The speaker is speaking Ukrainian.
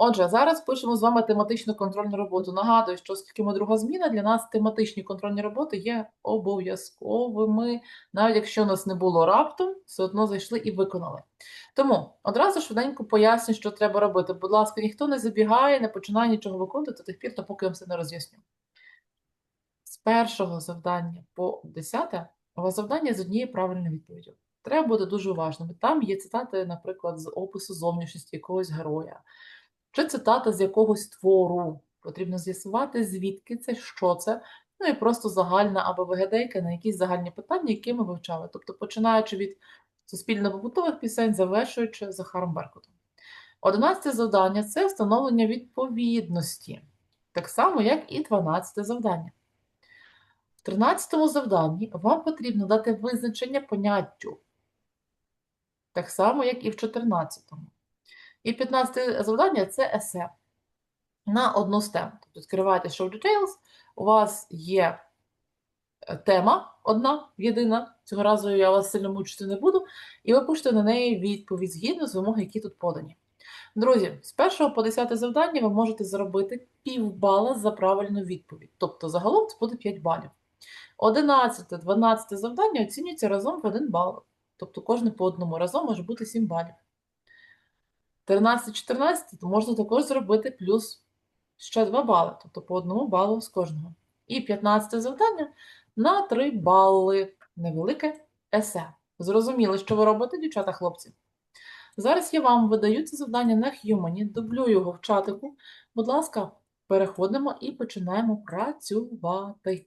Отже, зараз пишемо з вами тематичну контрольну роботу. Нагадую, що оскільки ми друга зміна, для нас тематичні контрольні роботи є обов'язковими, навіть якщо нас не було раптом, все одно зайшли і виконали. Тому одразу швиденько поясню, що треба робити. Будь ласка, ніхто не забігає, не починає нічого виконувати до тих пір, поки я вам все не роз'ясню. З першого завдання по десяте у вас завдання з однією правильною відповіддю. Треба бути дуже уважними. Там є цитати, наприклад, з опису зовнішності якогось героя, чи цитата з якогось твору. Потрібно з'ясувати, звідки це, що це, ну і просто загальна або вигадейка на якісь загальні питання, які ми вивчали. Тобто починаючи від суспільно-побутових пісень, завершуючи Захаром Беркутом. Одинадцяте завдання це встановлення відповідності, так само, як і дванадцяте завдання. В 13 завданні вам потрібно дати визначення поняттю, так само, як і в 14-му. І 15 завдання це есе на одну з тем. Тобто відкриваєте Show Details, у вас є е, тема одна, єдина, цього разу я вас сильно мучити не буду, і ви пишете на неї відповідь згідно з вимог, які тут подані. Друзі, з 1 по 10 завдання ви можете заробити півбала за правильну відповідь. Тобто загалом це буде 5 балів. 11, 12 завдання оцінюються разом в 1 бал. Тобто кожне по одному разом може бути 7 балів. 13, 14 то можна також зробити плюс ще 2 бали, тобто по одному балу з кожного. І 15 завдання на 3 бали. Невелике есе. Зрозуміли, що ви робите, дівчата, хлопці? Зараз я вам видаю це завдання на Х'юмані, дублю його в чатику. Будь ласка, переходимо і починаємо працювати.